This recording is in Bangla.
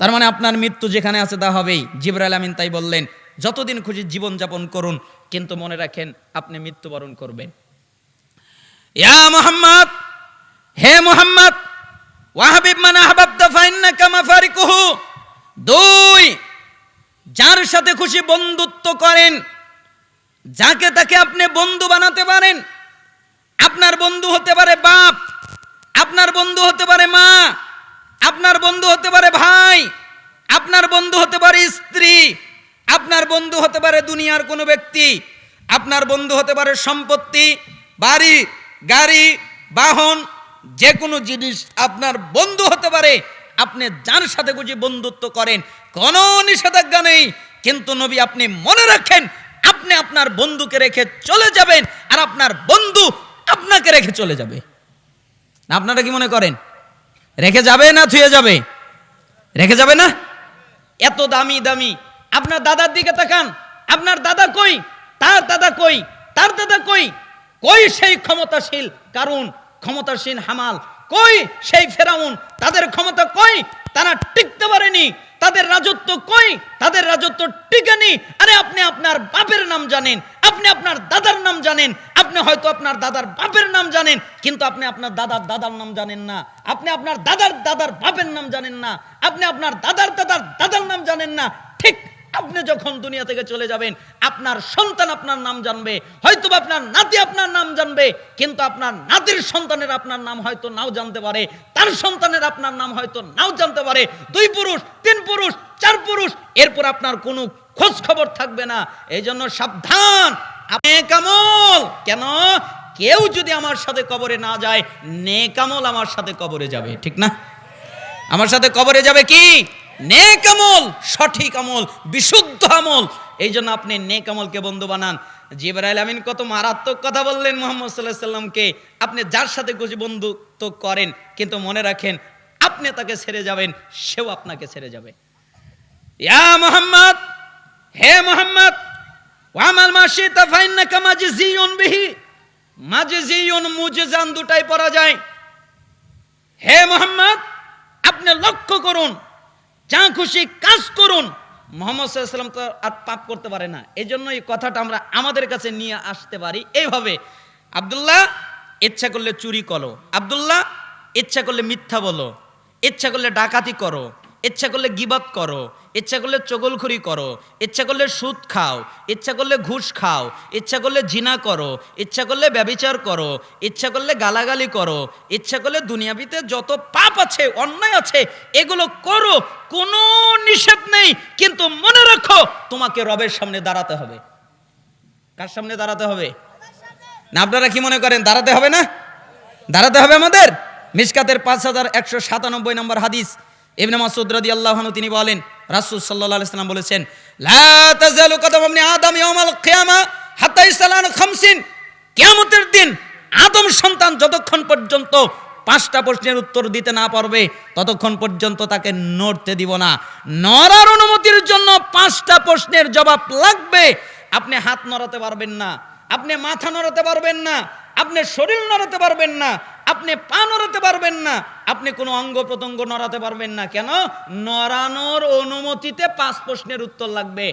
তার মানে আপনার মৃত্যু যেখানে আছে তা হবেই। জিবরাইল আমিন তাই বললেন, যতদিন খুশি জীবন যাপন করুন, কিন্তু মনে রাখেন আপনি মৃত্যুবরণ করবেন। ইয়া মোহাম্মদ, হে মোহাম্মদ, ওয়াহাবিব মান আহবাবতা ফাইন্নাকা মাফারিকুহু। দুই, যার সাথে খুশি বন্ধুত্ব করেন, যাকে তাকে আপনি বন্ধু বানাতে পারেন। আপনার বন্ধু হতে পারে বাপ, আপনার বন্ধু হতে পারে মা, আপনার বন্ধু হতে পারে ভাই। আপনার বন্ধু হতে পারে স্ত্রী, আপনার বন্ধু হতে পারে দুনিয়ার কোনো ব্যক্তি, আপনার বন্ধু হতে পারে সম্পত্তি, বাড়ি, গাড়ি, বাহন যে কোনো জিনিস আপনার বন্ধু হতে পারে, আপনি যার সাথে খুশি বন্ধুত্ব করেন, কোনো নিষেধাজ্ঞা নেই, কিন্তু নবী আপনি মনে রাখেন, আপনি আপনার বন্ধুকে রেখে চলে যাবেন, আর আপনার বন্ধু আপনাকে রেখে চলে যাবে। আপনারা কি মনে করেন? রেখে যাবে না থুয়ে যাবে? রেখে যাবে না? এত দামি দামি। আপনার দাদার দিকে তাকান। আপনার দাদা কই? তার দাদা কই? তার দাদা কই? কই সেই ক্ষমতাশীল? কারণ ক্ষমতাসীন হামাল। কই সেই ফেরাউন? তাদের ক্ষমতা কই? তারা টিকতে পারেনি। তাদের রাজত্ব কই? তাদের রাজত্ব টিকেনি। আরে আপনি আপনার বাপের নাম জানেন। আপনি আপনার দাদার নাম জানেন। আপনি হয়তো আপনার দাদার বাপের নাম জানেন, কিন্তু আপনি আপনার দাদার দাদার নাম জানেন না। আপনি আপনার দাদার দাদার বাপের নাম জানেন না। আপনি আপনার দাদার দাদার দাদার নাম জানেন না। ঠিক আপনি যখন দুনিয়া থেকে চলে যাবেন, আপনার সন্তান আপনার নাম জানবে হয়তো আপনার নাতি আপনার নাম জানবে, কিন্তু আপনার নাতির সন্তানের আপনার নাম হয়তো নাও জানতে পারে, তার সন্তানের আপনার নাম হয়তো নাও জানতে পারে। দুই পুরুষ, তিন পুরুষ, চার পুরুষ, এরপর আপনার কোনো খোঁজ খবর থাকবে না। এই জন্য সাবধান কামল! কেন? কেউ যদি আমার সাথে কবরে না যায়, নেকামল আমার সাথে কবরে যাবে, ঠিক না? আমার সাথে কবরে যাবে কি? নেক আমল সঠিক আমল, বিশুদ্ধ আমল। এই জন্য আপনি নেক আমলকে বন্ধু বানান। জিবরাইল আমিন কত মারাত্মক কথা বললেন মোহাম্মদ সাল্লাহ সাল্লামকে আপনি যার সাথে খুশি বন্ধুত্ব করেন, কিন্তু মনে রাখেন, আপনি তাকে ছেড়ে যাবেন, সেও আপনাকে ছেড়ে যাবে। ইয়া মোহাম্মদ! হে মোহাম্মদ! ওয়ামাল মাসি বিহি দুটাই যায়। হে মোহাম্মদ, আপনি লক্ষ্য করুন, যা খুশি কাজ করুন। মোহাম্মদ সাল্লাম তো আর পাপ করতে পারে না। এই জন্য এই কথাটা আমরা আমাদের কাছে নিয়ে আসতে পারি। এইভাবে আব্দুল্লাহ, ইচ্ছা করলে চুরি করো। আবদুল্লাহ, ইচ্ছা করলে মিথ্যা বলো। ইচ্ছা করলে ডাকাতি করো। ইচ্ছা করলে গিবাত করো, ইচ্ছা করলে চগলখুরি করো, ইচ্ছা করলে সুদ খাও, ইচ্ছা করলে ঘুষ খাও, ইচ্ছা করলে জিনা করো, ইচ্ছা করলে ব্যবিচার করো, ইচ্ছা করলে গালাগালি করো, ইচ্ছা করলে দুনিয়াবিতে যত পাপ আছে, অন্যায় আছে, এগুলো করো, কোনো নিষেধ নেই, কিন্তু মনে রাখো, তোমাকে রবের সামনে দাঁড়াতে হবে। কার সামনে দাঁড়াতে হবে? না, আপনারা কি মনে করেন, দাঁড়াতে হবে না? দাঁড়াতে হবে আমাদের? মিসকাতের পাঁচ হাজার একশো সাতানব্বই নম্বর হাদিস। ইবনে মাসুদ রাদিয়াল্লাহু আনহু তিনি বলেন, রাসূল সাল্লাল্লাহু আলাইহি সাল্লাম বলেছেন, লা তাজালু কদম ইবনে আদম ইয়াউমাল কিয়ামা হাত্তা ইসলান খামসিন। কিয়ামতের দিন আদম সন্তান যতক্ষণ পর্যন্ত পাঁচটা প্রশ্নের উত্তর দিতে না পারবে, ততক্ষণ পর্যন্ত তাকে নড়তে দিব না। নড়ার অনুমতির জন্য পাঁচটা প্রশ্নের জবাব লাগবে। আপনি হাত নড়াতে পারবেন না, আপনি মাথা নড়াতে পারবেন না আপনি শরীর নড়াতে পারবেন না, আপনি পা নড়াতে পারবেন না, আপনি কোনো অঙ্গ প্রত্যঙ্গ নড়াতে পারবেন না। কেন? নড়ানোর অনুমতিতে পাঁচ প্রশ্নের উত্তর লাগবে।